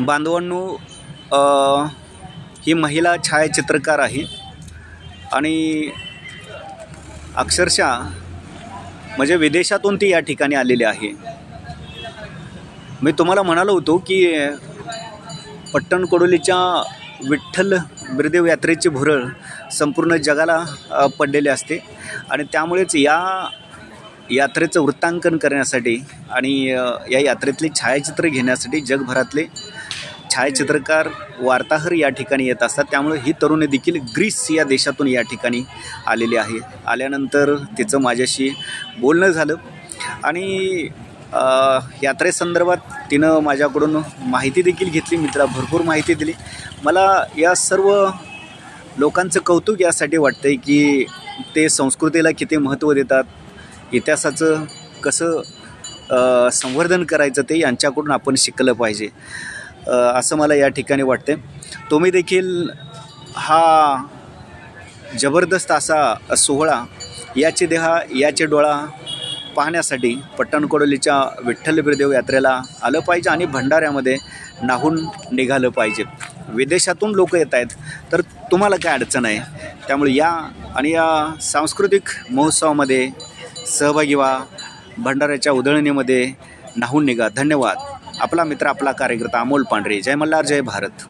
बांधवांनो ही महिला छायाचित्रकार आहे. आणि अक्षरशः म्हणजे विदेशातून ती या ठिकाणी आलेली आहे. मी तुम्हाला म्हणालो होतो की पट्टण कोडोलीच्या विठ्ठल बिरदेव यात्रेची भुरळ संपूर्ण जगाला पडलेले पडलेली असते. आणि त्यामुळेच या यात्रेचं वृत्तांकन करण्यासाठी आणि या यात्रेतली छायाचित्र घेण्यासाठी जगभरातले छायाचित्रकार वार्ताहर या ठिकाणी येत असतात. त्यामुळे ही तरुणी देखील ग्रीस या देशातून या ठिकाणी आलेली आहे. आल्यानंतर तिचं माझ्याशी बोलणं झालं. आणि यात्रेसंदर्भात तिनं माझ्याकडून माहिती देखील घेतली. मी तिला भरपूर माहिती दिली. मला या सर्व लोकांचं कौतुक यासाठी वाटतं आहे की ते संस्कृतीला किती महत्त्व देतात इतिहासाचं कसं संवर्धन करायचं ते यांच्याकडून आपण शिकलं पाहिजे. असं मला या ठिकाणी वाटते तुम्ही देखील हा जबरदस्त असा सोहळा याचे देहा याचे डोळा पाहण्यासाठी पट्टणकोडोलीच्या विठ्ठल बिरदेव यात्रेला आलं पाहिजे आणि भंडाऱ्यामध्ये नाहून निघालं पाहिजे. विदेशातून लोक येत आहेत तर तुम्हाला काय अडचण आहे? त्यामुळे या आणि या सांस्कृतिक महोत्सवामध्ये सहभागी व्हा भंडाऱ्याच्या उधळणीमध्ये नाहून निघा. धन्यवाद. आपला मित्र आपला कार्यकर्ता अमोल पांढरे. जय मल्हार जय भारत.